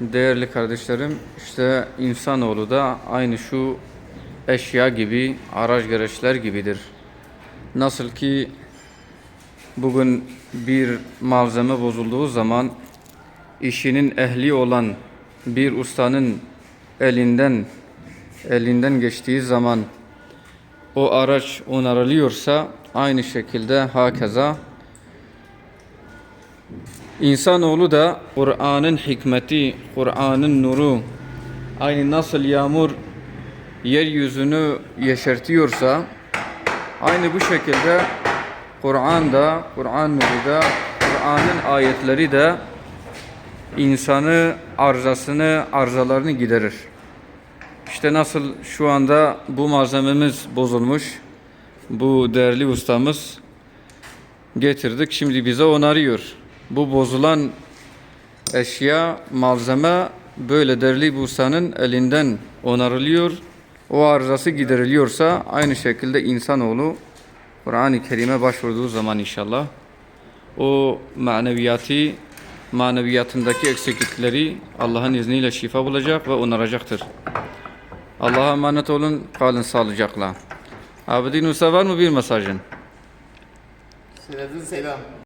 Değerli kardeşlerim, işte insanoğlu da aynı şu eşya gibi, araç gereçler gibidir. Nasıl ki bugün bir malzeme bozulduğu zaman işinin ehli olan bir ustanın elinden elinden geçtiği zaman o araç onarılıyorsa aynı şekilde hakeza İnsanoğlu da Kur'an'ın hikmeti, Kur'an'ın nuru aynı nasıl yağmur yeryüzünü yeşertiyorsa aynı bu şekilde Kur'an da, Kur'an nuru da, Kur'an'ın ayetleri de insanı arızasını, arızalarını giderir. İşte nasıl şu anda bu malzememiz bozulmuş. Bu değerli ustamız getirdik. Şimdi bize onarıyor. Bu bozulan eşya, malzeme böyle değerli bir ustanın elinden onarılıyor. O arızası gideriliyorsa aynı şekilde insanoğlu Kur'an-ı Kerim'e başvurduğu zaman inşallah o maneviyatı, maneviyatındaki eksiklikleri Allah'ın izniyle şifa bulacak ve onaracaktır. Allah'a emanet olun, kalın sağlıcakla. Abidin Usta var mı bir mesajın? Selam.